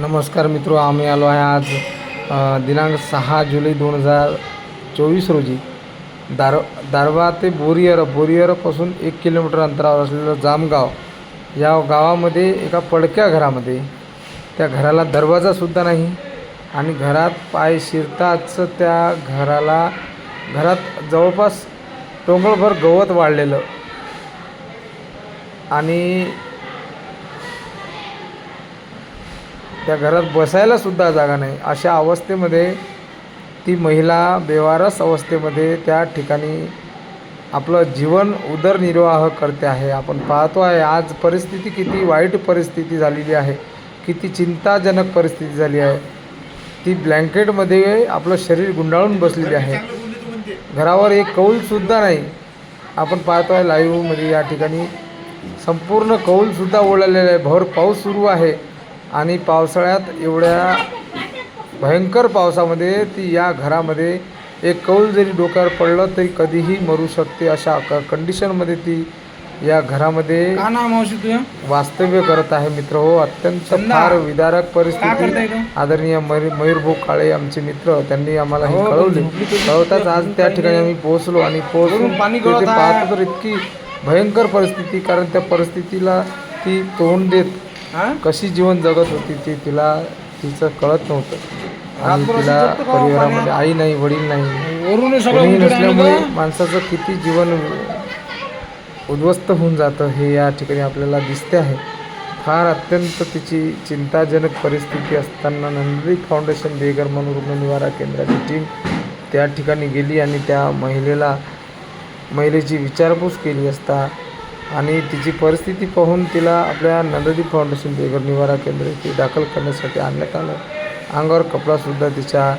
नमस्कार मित्र आम्ही आलो आहे आज दिनांक सहा जुलै दोन हजार चोवीस रोजी. दार दारवा ते बोरियर बोरियरपासून एक किलोमीटर अंतरावर असलेलं जामगाव या गावामध्ये एका पडक्या घरामध्ये. त्या घराला दरवाजासुद्धा नाही आणि घरात पाय शिरताच त्या घराला घरात जवळपास टोंगळभर गवत वाढलेलं आणि त्या घरात बसायला सुद्धा जागा नाही. अशा अवस्थेमध्ये ती महिला बेवारस अवस्थेमध्ये त्या ठिकाणी आपलं जीवन उदरनिर्वाह करते आहे. आपण पाहतो आहे आज परिस्थिती किती वाईट परिस्थिती झालेली आहे. किती चिंताजनक परिस्थिती झाली आहे. ती ब्लँकेटमध्ये आपलं शरीर गुंडाळून बसलेली आहे. घरावर एक कौलसुद्धा नाही. आपण पाहतो आहे लाईव्हमध्ये या ठिकाणी संपूर्ण कौलसुद्धा ओढलेला आहे. भर पाऊस सुरू आहे. आणि पावसाळ्यात एवढ्या भयंकर पावसामध्ये ती या घरामध्ये एक कौल जरी डोक्यावर पडलं तरी कधीही मरू शकते अशा क कंडिशनमध्ये ती या घरामध्ये वास्तव्य करत आहे मित्र. हो अत्यंत फार विदारक परिस्थिती? आदरणीय मयूर मयूरभाऊ काळे आमचे मित्र त्यांनी आम्हाला हे हो, कळवले. कळवताच आज त्या ठिकाणी आम्ही पोहोचलो आणि पोहोचून पाणी. पाहतो तर इतकी भयंकर परिस्थिती कारण त्या परिस्थितीला ती तोंड देत हा? कशी जीवन जगत होती ती तिला तिचं कळत नव्हतं. आणि रात्रभर तिला का हो परिवारामध्ये? आई नाही वडील नाही. वरून सगळं नसल्यामुळे माणसाचं किती जीवन उद्ध्वस्त होऊन जातं हे या ठिकाणी आपल्याला दिसते आहे. फार अत्यंत तिची चिंताजनक परिस्थिती असताना नंदी फाउंडेशन बेगर मनोरुग्ण निवारा केंद्राची टीम त्या ठिकाणी गेली आणि त्या महिलेला महिलेची विचारपूस केली असता आणि तिची परिस्थिती पाहून तिला आपल्या नंददीप फाउंडेशन बेघर निवारा केंद्र येथे दाखल करण्यासाठी आणण्यात आलं. अंगावर कपडासुद्धा तिच्या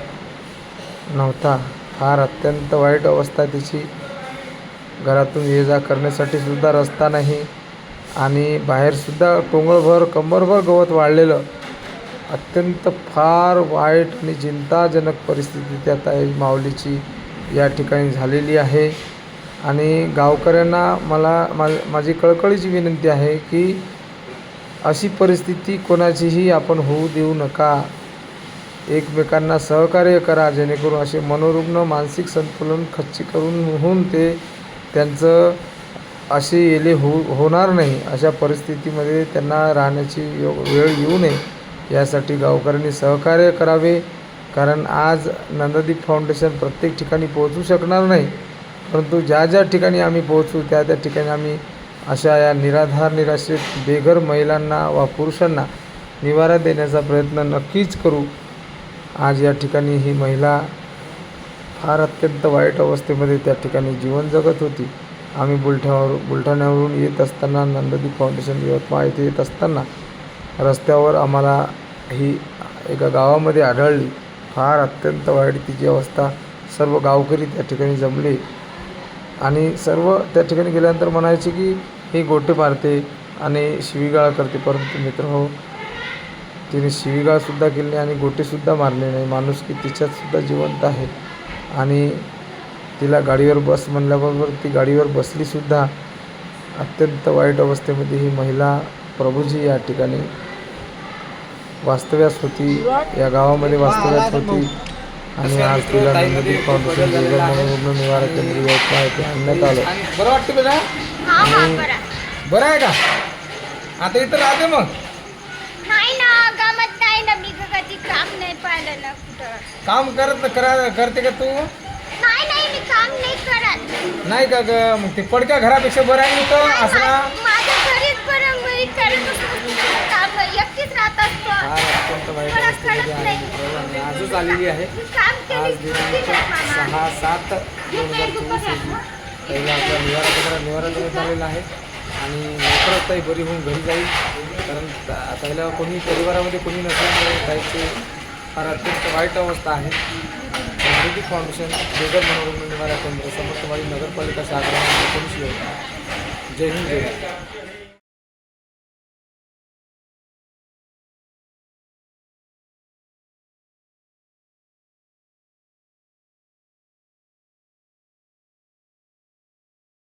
नव्हता. फार अत्यंत वाईट अवस्था तिची. घरातून ये जा करण्यासाठी सुद्धा रस्ता नाही आणि बाहेरसुद्धा टोंगळभर कंबरभर गवत वाढलेलं अत्यंत फार वाईट आणि चिंताजनक परिस्थिती त्या ताई माऊलीची या ठिकाणी झालेली आहे. आणि गावकऱ्यांना मला मा माझी कळकळीची विनंती आहे की अशी परिस्थिती कोणाचीही आपण होऊ देऊ नका. एकमेकांना सहकार्य करा जेणेकरून असे मनोरुग्ण मानसिक संतुलन खच्ची करून होऊन ते त्यांचं असे येले हो होणार नाही. अशा परिस्थितीमध्ये त्यांना राहण्याची यो वेळ येऊ नये. यासाठी गावकऱ्यांनी सहकार्य करावे कारण आज नंददीप फाउंडेशन प्रत्येक ठिकाणी पोहोचू शकणार नाही. परंतु ज्या ज्या ठिकाणी आम्ही पोहोचू त्या त्या ठिकाणी आम्ही अशा या निराधार निराश्रित बेघर महिलांना वा पुरुषांना निवारा देण्याचा प्रयत्न नक्कीच करू. आज या ठिकाणी ही महिला फार अत्यंत वाईट अवस्थेमध्ये त्या ठिकाणी जीवन जगत होती. आम्ही बुलढाण्यावर बुलढाण्यावरून येत असताना नंददीप फाउंडेशन यवतमाळ येथे येत असताना रस्त्यावर आम्हाला ही एका गावामध्ये आढळली. फार अत्यंत वाईट तिची अवस्था. सर्व गावकरी त्या ठिकाणी जमले. आणि सर्व त्या ठिकाणी गेल्यानंतर म्हणायचे की ही गोटे मारते आणि शिवीगाळ करते. परंतु मित्र हो तिने शिवीगाळसुद्धा केली नाही आणि गोटेसुद्धा मारले नाही. माणूस की तिच्यातसुद्धा जिवंत आहे. आणि तिला गाडीवर बस म्हणल्याबरोबर ती गाडीवर बसलीसुद्धा अत्यंत वाईट अवस्थेमध्ये ही महिला प्रभूजी या ठिकाणी वास्तव्यास होती. या गावामध्ये वास्तव्यास होती. आणि आज तिला नंददीप फाउंडेशन मनोरुग्ण निवारा केंद्र यवतमाळ येथे आणण्यात आलं. बरं वाटतं हा हा बरं. बरं आहे का? आता इथं राहते मग. नाही ना कामात नाही ना मी कधी काम नाही पाहिलं ना कुठं. काम करत करा करते का तू? नाही नाही मी काम नाही करत. नाही का ग? मग ते पडक्या घरापेक्षा बरं आहे इथं नाही, असं माझ्या घरीच बरं करत असतो एकटीच राहत असतो. फार अत्यंत वाईट मला अवस्थेमध्ये कळत आहे. नाही. मित्रांनो आणि आजच आलेली आहे. मी काम केली आज दिनांक सहा सात दोन हजार चोवीस रोजी. पहिला आपला निवारा निवारा देण्यात आलेला आहे. आणि लवकरच ताई बरी होऊन घरी जाईल. कारण ता- पहिल्या कोणी परिवारामध्ये कोणी नसल्यामुळे ताईची फार अत्यंत वाईट अवस्था आहे. नंददीप फाउंडेशन बेगर मनोरंजन निवारा केंद्र समर्थवाडी नगरपालिका शाखा एकोणीस जय हिंद जय